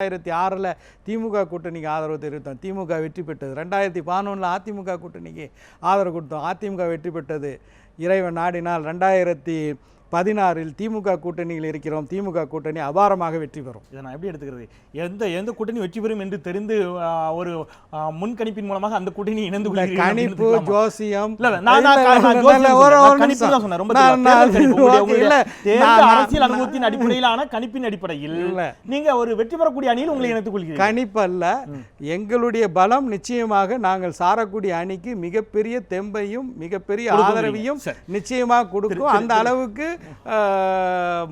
ரெண்டாயிரத்தி ஆறில் திமுக கூட்டணிக்கு ஆதரவு தெரிவித்தோம். திமுக வெற்றி பெற்றது. ரெண்டாயிரத்தி பதினொன்றில் அதிமுக கூட்டணிக்கு ஆதரவு கொடுத்தோம். அதிமுக வெற்றி பெற்றது. இறைவன் நாடினால் ரெண்டாயிரத்தி பதினாறில் திமுக கூட்டணியில் இருக்கிறோம். திமுக கூட்டணி அபாரமாக வெற்றி பெறும். இதை நான் எப்படி எடுத்துக்கிறது? எந்த எந்த கூட்டணி வெற்றி பெறும் என்று தெரிந்து ஒரு முன்கணிப்பின் மூலமாக அந்த கூட்டணி இணைந்து அப்படின்னு கணிப்பு? ஜோசியம் கணிப்பு கணிப்பு. அரசியல் அனுபவத்தின் அடிப்படையிலான கணிப்பின் அடிப்படையில். நீங்க ஒரு வெற்றி பெறக்கூடிய அணியில் உங்களை இணைத்துக் கொள்கிறீர்கள். கணிப்பல்ல. எங்களுடைய பலம் நிச்சயமாக நாங்கள் சாரக்கூடிய அணிக்கு மிகப்பெரிய தெம்பையும் மிகப்பெரிய. ஆதரவையும். நிச்சயமாக கொடுக்கும். அந்த அளவுக்கு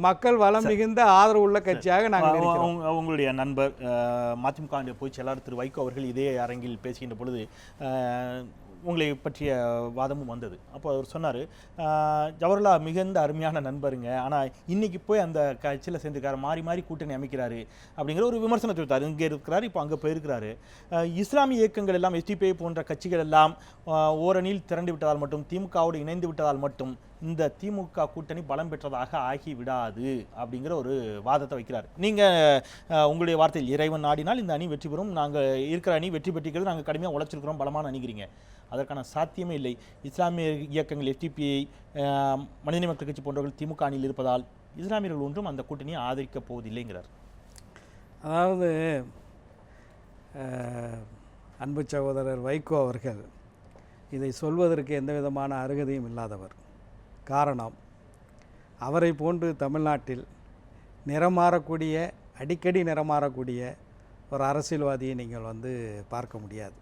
மக்கள் வளம் மிகுந்த ஆதரவு உள்ள கட்சியாக நாங்கள் உங்களுடைய நண்பர் மதிமுக பொதுச் செயலாளர் திரு வைகோ அவர்கள் இதே அரங்கில் பேசுகின்ற பொழுது உங்களை பற்றிய வாதமும் வந்தது. அப்போ அவர் சொன்னார் ஜவஹர்லா மிகுந்த அருமையான நண்பருங்க. ஆனால் இன்னைக்கு போய் அந்த கட்சியில் சேர்ந்துருக்காரு மாறி மாறி கூட்டணி அமைக்கிறாரு அப்படிங்கிற ஒரு விமர்சனத்தை வைத்தார். இங்கே இருக்கிறாரு இப்போ அங்கே போயிருக்கிறாரு. இஸ்லாமிய இயக்கங்கள் எல்லாம் எஸ்டிபிஐ போன்ற கட்சிகள் எல்லாம் ஓரணியில் திரண்டு விட்டதால் மட்டும் திமுகவோடு இணைந்து விட்டதால் மட்டும் இந்த திமுக கூட்டணி பலம் பெற்றதாக ஆகி விடாது அப்படிங்கிற ஒரு வாதத்தை வைக்கிறார். நீங்கள் உங்களுடைய வார்த்தையில் இறைவன் நாடினால் இந்த அணி வெற்றி பெறும். நாங்கள் இருக்கிற அணி வெற்றி பெற்றிருக்கிறது. நாங்கள் கடுமையாக உழைச்சிருக்கிறோம் பலமான அணிகிறீங்க அதற்கான சாத்தியமே இல்லை. இஸ்லாமிய இயக்கங்கள் எஃப்டிபிஐ மனிதநேய மக்கள் கட்சி போன்றவர்கள் திமுக அணியில் இருப்பதால் இஸ்லாமியர்கள் ஒன்றும் அந்த கூட்டணியை ஆதரிக்கப் போவதில்லைங்கிறார். அதாவது அன்பு சகோதரர் வைகோ அவர்கள் இதை சொல்வதற்கு எந்த விதமான அருகதையும் இல்லாதவர். காரணம். அவரை போன்று தமிழ்நாட்டில் நிறமாறக்கூடிய அடிக்கடி நிறமாறக்கூடிய ஒரு அரசியல்வாதியை நீங்கள் வந்து பார்க்க முடியாது.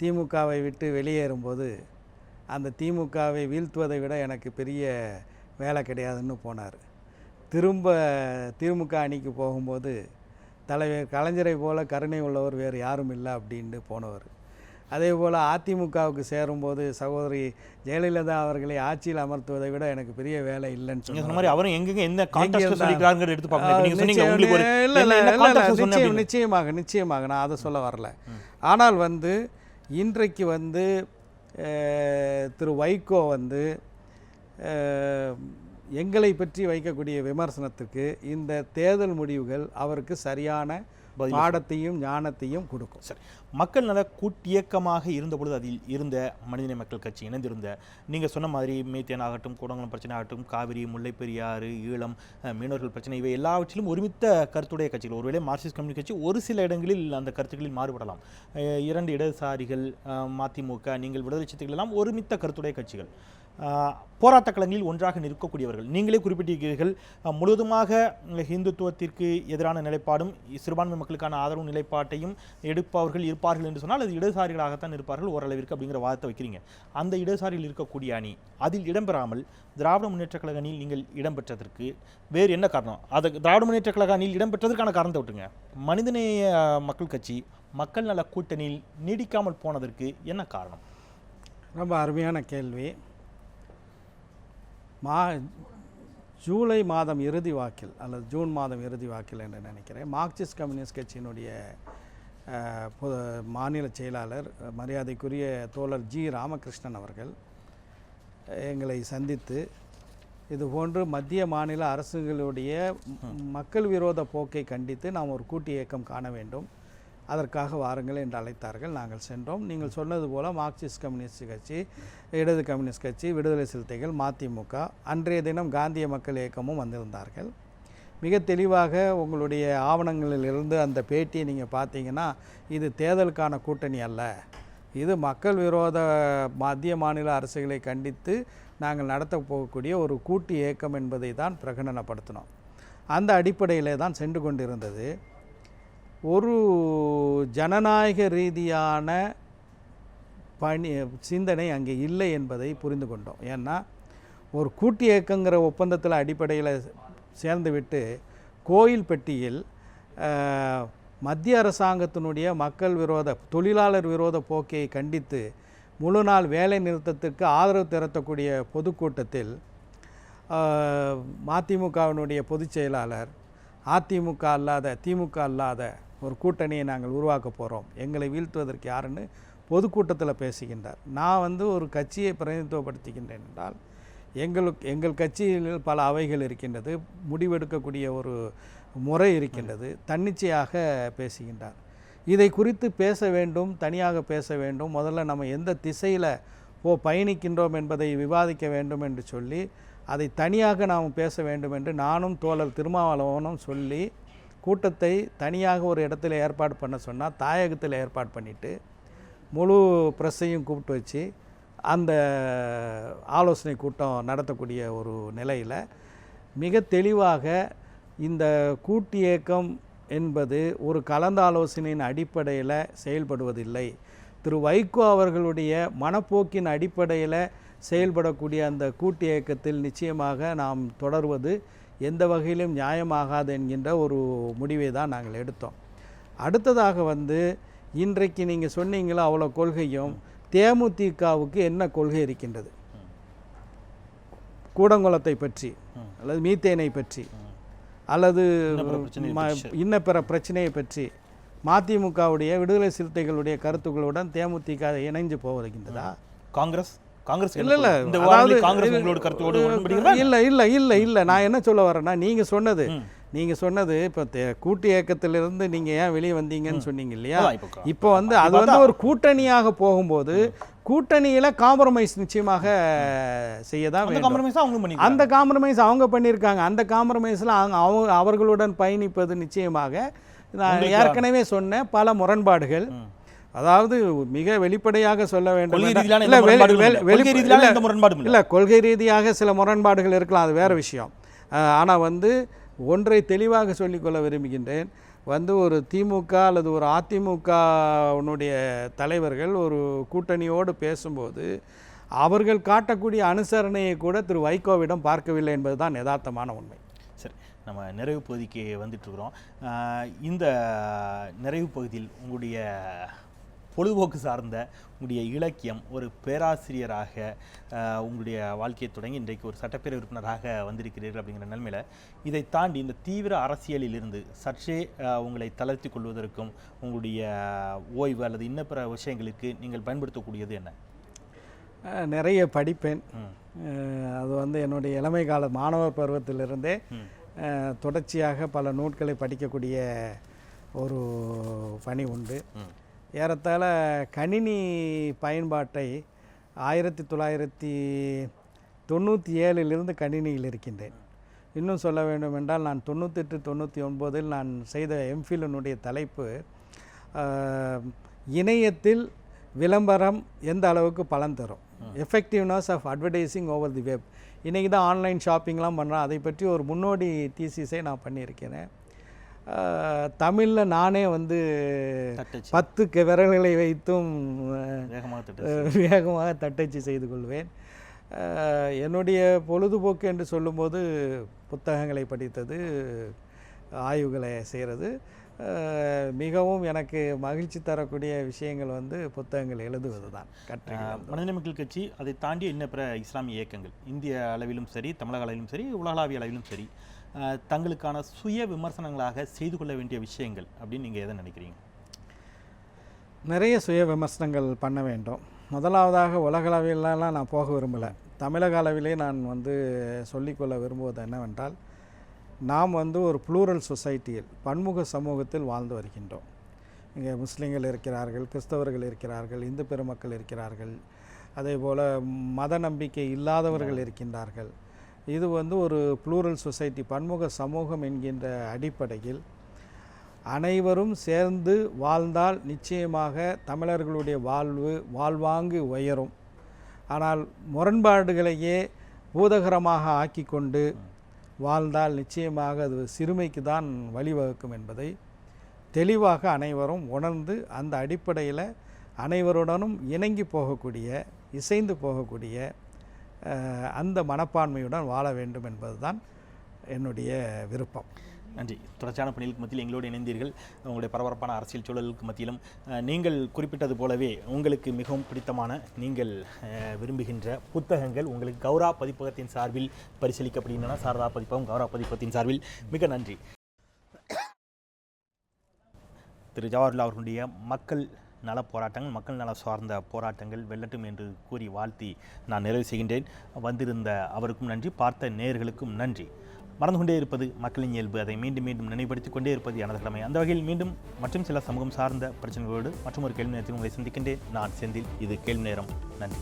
திமுகவை விட்டு வெளியேறும்போது அந்த திமுகவை வீழ்த்துவதை விட எனக்கு பெரிய வேலை கிடையாதுன்னு போனார். திரும்ப திமுக அணிக்கு போகும்போது தலைவர் கலைஞரை போல கருணை உள்ளவர் வேறு யாரும் இல்லை அப்படின்ட்டு போனவர். அதே போல் அதிமுகவுக்கு சேரும்போது சகோதரி ஜெயலலிதா அவர்களை ஆட்சியில் அமர்த்துவதை விட எனக்கு பெரிய வேலை இல்லைன்னு சொன்ன மாதிரி அவரும் எங்கெங்க எந்த நிச்சயம். நிச்சயமாக நிச்சயமாக நான் அதை சொல்ல வரல. ஆனால் வந்து இன்றைக்கு வந்து திரு வைகோ வந்து எங்களை பற்றி வைக்கக்கூடிய விமர்சனத்துக்கு இந்த தேர்தல் முடிவுகள் அவருக்கு சரியான பாடத்தையும் ஞானத்தையும் கொடுக்கும். சரி. மக்கள் நல கூட்டியக்கமாக இருந்த பொழுது அதில் இருந்த மனிதநேய மக்கள் கட்சி இணைந்திருந்த நீங்க சொன்ன மாதிரி மீத்தேன் ஆகட்டும் கூடங்குளம் பிரச்சனை ஆகட்டும் காவிரி முல்லை பெரியாறு ஈழம் மீனவர்கள் பிரச்சனை இவை எல்லாவற்றிலும் ஒருமித்த கருத்துடைய கட்சிகள். ஒருவேளை மார்க்சிஸ்ட் கம்யூனிஸ்ட் கட்சி ஒரு சில இடங்களில் அந்த கருத்துக்களில் மாறுபடலாம். இரண்டு இடதுசாரிகள் மதிமுக நீங்கள் விடுதலை சிறுத்தைகள் எல்லாம் ஒருமித்த கருத்துடைய கட்சிகள். போராட்ட களங்களில் ஒன்றாக நிற்கக்கூடியவர்கள். நீங்களே குறிப்பிட்டிருக்கிறீர்கள் முழுவதுமாக ஹிந்துத்துவத்திற்கு எதிரான நிலைப்பாடும் சிறுபான்மை மக்களுக்கான ஆதரவு நிலைப்பாட்டையும் எடுப்பவர்கள் இருப்பார்கள் என்று சொன்னால் அது இடதுசாரிகளாகத்தான் இருப்பார்கள் ஓரளவிற்கு அப்படிங்கிற வாதத்தை வைக்கிறீங்க. அந்த இடதுசாரியில் இருக்கக்கூடிய அணி அதில் இடம்பெறாமல் திராவிட முன்னேற்ற கழக அணியில் நீங்கள் இடம்பெற்றதற்கு வேறு என்ன காரணம்? அது திராவிட முன்னேற்ற கழக அணியில் இடம்பெற்றதற்கான காரணத்தை விட்டுங்க மனிதநேய மக்கள் கட்சி மக்கள் நல கூட்டணியில் நீடிக்காமல் போனதற்கு என்ன காரணம்? ரொம்ப அருமையான கேள்வி. மா ஜூலை மாதம் இறுதி வாக்கில் அல்லது ஜூன் மாதம் இறுதி வாக்கில் என்று நினைக்கிறேன் மார்க்சிஸ்ட் கம்யூனிஸ்ட் கட்சியினுடைய பொது மாநில செயலாளர் மரியாதைக்குரிய தோழர் ஜி ராமகிருஷ்ணன் அவர்கள் எங்களை சந்தித்து இதுபோன்று மத்திய மாநில அரசுகளுடைய மக்கள் விரோத போக்கை கண்டித்து நாம் ஒரு கூட்டு இயக்கம் காண வேண்டும். அதற்காக வாருங்கள் என்று அழைத்தார்கள். நாங்கள் சென்றோம். நீங்கள் சொன்னது போல மார்க்சிஸ்ட் கம்யூனிஸ்ட் கட்சி இடது கம்யூனிஸ்ட் கட்சி விடுதலை சிறுத்தைகள் மதிமுக அன்றைய தினம் காந்திய மக்கள் இயக்கமும் வந்திருந்தார்கள். மிக தெளிவாக உங்களுடைய ஆவணங்களில் இருந்து அந்த பேட்டியை நீங்கள் பார்த்தீங்கன்னா இது தேர்தலுக்கான கூட்டணி அல்ல. இது மக்கள் விரோத மத்திய மாநில அரசுகளை கண்டித்து நாங்கள் நடத்த போகக்கூடிய ஒரு கூட்டு இயக்கம் என்பதை தான் பிரகடனப்படுத்தினோம். அந்த அடிப்படையிலே தான் சென்று கொண்டிருந்தது. ஒரு ஜனநாயக ரீதியான பணி சிந்தனை அங்கே இல்லை என்பதை புரிந்து கொண்டோம். ஏன்னா ஒரு கூட்டு இயக்கங்கிற ஒப்பந்தத்தில் அடிப்படையில் சேர்ந்துவிட்டு கோயில் பெட்டியில் மத்திய அரசாங்கத்தினுடைய மக்கள் விரோத தொழிலாளர் விரோத போக்கை கண்டித்து முழு நாள் வேலை நிறுத்தத்துக்கு ஆதரவு திரட்டக்கூடிய பொதுக்கூட்டத்தில் மதிமுகவினுடைய பொதுச் செயலாளர் அதிமுக அல்லாத திமுக அல்லாத ஒரு கூட்டணியை நாங்கள் உருவாக்க போகிறோம் எங்களை வீழ்த்துவதற்கு யாருன்னு பொதுக்கூட்டத்தில் பேசுகின்றார். நான் வந்து ஒரு கட்சியை பிரதிநிதித்துவப்படுத்துகின்றேன் என்றால் எங்களுக்கு எங்கள் கட்சியில் பல அவைகள் இருக்கின்றது முடிவெடுக்கக்கூடிய ஒரு முறை இருக்கின்றது தன்னிச்சையாக பேசுகின்றார். இதை குறித்து பேச வேண்டும் தனியாக பேச வேண்டும் முதல்ல நம்ம எந்த திசையில் ஓ பயணிக்கின்றோம் என்பதை விவாதிக்க வேண்டும் என்று சொல்லி அதை தனியாக நாம் பேச வேண்டும் என்று நானும் தோழர் திருமாவளவனும் சொல்லி கூட்டத்தை தனியாக ஒரு இடத்துல ஏற்பாடு பண்ண சொன்னால் தாயகத்தில் ஏற்பாடு பண்ணிவிட்டு முழு ப்ரெஸ்ஸையும் கூப்பிட்டு வச்சு அந்த ஆலோசனை கூட்டம் நடத்தக்கூடிய ஒரு நிலையில் மிக தெளிவாக இந்த கூட்டு இயக்கம் என்பது ஒரு கலந்தாலோசனையின் அடிப்படையில் செயல்படுவதில்லை. திரு வைகோ அவர்களுடைய மனப்போக்கின் அடிப்படையில் செயல்படக்கூடிய அந்த கூட்டு இயக்கத்தில் நிச்சயமாக நாம் தொடர்வது எந்த வகையிலும் நியாயமாகாது என்கின்ற ஒரு முடிவை தான் நாங்கள் எடுத்தோம். அடுத்ததாக வந்து இன்றைக்கு நீங்கள் சொன்னீங்களோ அவ்வளோ கொள்கையும் தேமுதிகவுக்கு என்ன கொள்கை இருக்கின்றது? கூடங்குளத்தை பற்றி அல்லது மீத்தேனை பற்றி அல்லது இன்ன பிற பிரச்சனையை பற்றி மதிமுகவுடைய விடுதலை சிறுத்தைகளுடைய கருத்துக்களுடன் தேமுதிக இணைஞ்சு போவதுகின்றதா? காங்கிரஸ்? காங்கிரஸ் இல்ல இல்ல. இந்த அதாவது காங்கிரஸ் உங்களோட கருத்தோடு? இல்ல இல்ல இல்ல இல்ல நான் என்ன சொல்ல வரேன்னா நீங்க சொன்னது. நீங்க சொன்னது இப்ப கூட்டு இயக்கத்திலிருந்து நீங்க ஏன் வெளியே வந்தீங்கன்னு சொன்னீங்க இல்லையா? இப்போ வந்து அது வந்து ஒரு கூட்டணியாக போகும்போது கூட்டணியில காம்ப்ரமைஸ் நிச்சயமாக செய்ய தான் அந்த வேண்டும். காம்ப்ரமைஸ் அந்த அவங்க பண்ணியிருக்காங்க. அந்த காம்ப்ரமைஸில் அவங்க அவங்க அவர்களுடன் பயணிப்பது நிச்சயமாக நான் ஏற்கனவே சொன்ன பல முரண்பாடுகள். அதாவது மிக வெளிப்படையாக சொல்ல வேண்டும் இல்ல. கொள்கை ரீதியாக சில முரண்பாடுகள் இருக்கலாம் அது வேற விஷயம். அஹ், ஆனா வந்து ஒன்றை தெளிவாக சொல்லிக்கொள்ள விரும்புகின்றேன். வந்து ஒரு திமுக அல்லது ஒரு அதிமுகவினுடைய தலைவர்கள் ஒரு கூட்டணியோடு பேசும்போது அவர்கள் காட்டக்கூடிய அனுசரணையை கூட திரு வைகோவிடம் பார்க்கவில்லை என்பதுதான் யதார்த்தமான உண்மை. சரி நம்ம நிறைவு பகுதிக்கு வந்துட்டு இருக்கிறோம். ஆஹ் இந்த நிறைவு பகுதியில் உங்களுடைய பொழுதுபோக்கு சார்ந்த உங்களுடைய இலக்கியம் ஒரு பேராசிரியராக உங்களுடைய வாழ்க்கையை தொடங்கி இன்றைக்கு ஒரு சட்டப்பேரவை உறுப்பினராக வந்திருக்கிறீர்கள் அப்படிங்கிற நிலைமையில் இதை தாண்டி இந்த தீவிர அரசியலில் இருந்து சற்றே உங்களை தளர்த்தி கொள்வதற்கும் உங்களுடைய ஓய்வு அல்லது இன்ன பிற விஷயங்களுக்கு நீங்கள் பயன்படுத்தக்கூடியது என்ன? நிறைய படிப்பேன். அது வந்து என்னுடைய இளமை கால மாணவர் பருவத்திலிருந்தே தொடர்ச்சியாக பல நூட்களை படிக்கக்கூடிய ஒரு பணி உண்டு. ஏறத்தாழ கணினி பயன்பாட்டை ஆயிரத்தி தொள்ளாயிரத்தி தொண்ணூற்றி ஏழிலிருந்து கணினியில் இருக்கின்றேன். இன்னும் சொல்ல வேண்டும் என்றால் நான் தொண்ணூத்தெட்டு தொண்ணூற்றி ஒன்பதில் நான் செய்த எம்ஃபிலினுடைய தலைப்பு இணையத்தில் விளம்பரம் எந்த அளவுக்கு பலன் தரும்? Effectiveness of advertising over the web இன்றைக்கி தான் ஆன்லைன் ஷாப்பிங்லாம் பண்ணுறோம் அதை பற்றி ஒரு முன்னோடி தீசிஸை நான் பண்ணியிருக்கிறேன். தமிழில் நானே வந்து பத்து விரல்களை வைத்தும் வேகமாக தட்டச்சு செய்து. கொள்வேன். என்னுடைய பொழுதுபோக்கு என்று சொல்லும்போது புத்தகங்களை படித்தது ஆய்வுகளை செய்கிறது. மிகவும் எனக்கு மகிழ்ச்சி தரக்கூடிய விஷயங்கள் வந்து புத்தகங்கள் எழுதுவது தான் மனித மக்கள் கட்சி அதை தாண்டி இன்ன பிற இஸ்லாமிய இயக்கங்கள். இந்திய அளவிலும் சரி தமிழக அளவிலும் சரி உலகளாவிய அளவிலும் சரி. தங்களுக்கான சுய விமர்சனங்களாக செய்து கொள்ள வேண்டிய விஷயங்கள் அப்படின்னு நீங்கள் எதை நினைக்கிறீங்க? நிறைய சுய விமர்சனங்கள் பண்ண வேண்டும். முதலாவதாக உலகளவிலலாம் நான் போக விரும்பலை. தமிழக அளவிலே நான் வந்து சொல்லிக்கொள்ள விரும்புவது என்னவென்றால் நாம் வந்து ஒரு ப்ளூரல் சொசைட்டியில் பன்முக சமூகத்தில் வாழ்ந்து வருகின்றோம். இங்கே முஸ்லீம்கள் இருக்கிறார்கள் கிறிஸ்தவர்கள் இருக்கிறார்கள் இந்து பெருமக்கள் இருக்கிறார்கள். அதே போல் மத நம்பிக்கை இல்லாதவர்கள் இருக்கின்றார்கள். இது வந்து ஒரு ப்ளூரல் சொசைட்டி பன்முக சமூகம் என்கின்ற அடிப்படையில் அனைவரும் சேர்ந்து வாழ்ந்தால் நிச்சயமாக தமிழர்களுடைய வாழ்வு வாழ்வாங்கு உயரும். ஆனால் முரண்பாடுகளையே பூதகரமாக ஆக்கி கொண்டு வாழ்ந்தால் நிச்சயமாக அது சிறுமைக்கு தான் வழிவகுக்கும் என்பதை தெளிவாக அனைவரும் உணர்ந்து அந்த அடிப்படையில் அனைவருடனும் இணங்கி போகக்கூடிய இசைந்து போகக்கூடிய அந்த மனப்பான்மையுடன் வாழ வேண்டும் என்பதுதான் என்னுடைய விருப்பம். நன்றி. தொடர்ச்சியான பணிகளுக்கு மத்தியில் எங்களோடு இணைந்தீர்கள். உங்களுடைய பரபரப்பான அரசியல் சூழலுக்கு மத்தியிலும் நீங்கள் குறிப்பிட்டது போலவே உங்களுக்கு மிகவும் பிடித்தமான நீங்கள் விரும்புகின்ற புத்தகங்கள் உங்களுக்கு கௌரா பதிப்பகத்தின் சார்பில் பரிசீலிக்கப்படுகின்றன சாரதா பதிப்பகம் கௌரா பதிப்பகத்தின் சார்பில் மிக நன்றி. திரு ஜவஹர்லால் அவர்களுடைய மக்கள் நல போராட்டங்கள் மக்கள் நல சார்ந்த போராட்டங்கள் வெல்லட்டும் என்று கூறி வாழ்த்தி நான் நிறைவு செய்கின்றேன். வந்திருந்த அவருக்கும் நன்றி பார்த்த நேர்களுக்கும் நன்றி. மறந்து கொண்டே இருப்பது மக்களின் இயல்பு. அதை மீண்டும் மீண்டும் நினைவுபடுத்திக் கொண்டே இருப்பது எனது கடமை. அந்த வகையில் மீண்டும் மற்றும் சில சமூகம் சார்ந்த பிரச்சனைகளோடு மற்றும் ஒரு கேள்வி நேரத்தில் உங்களை சந்திக்கின்றேன். நான் செந்தில் இது கேள்வி நேரம். நன்றி.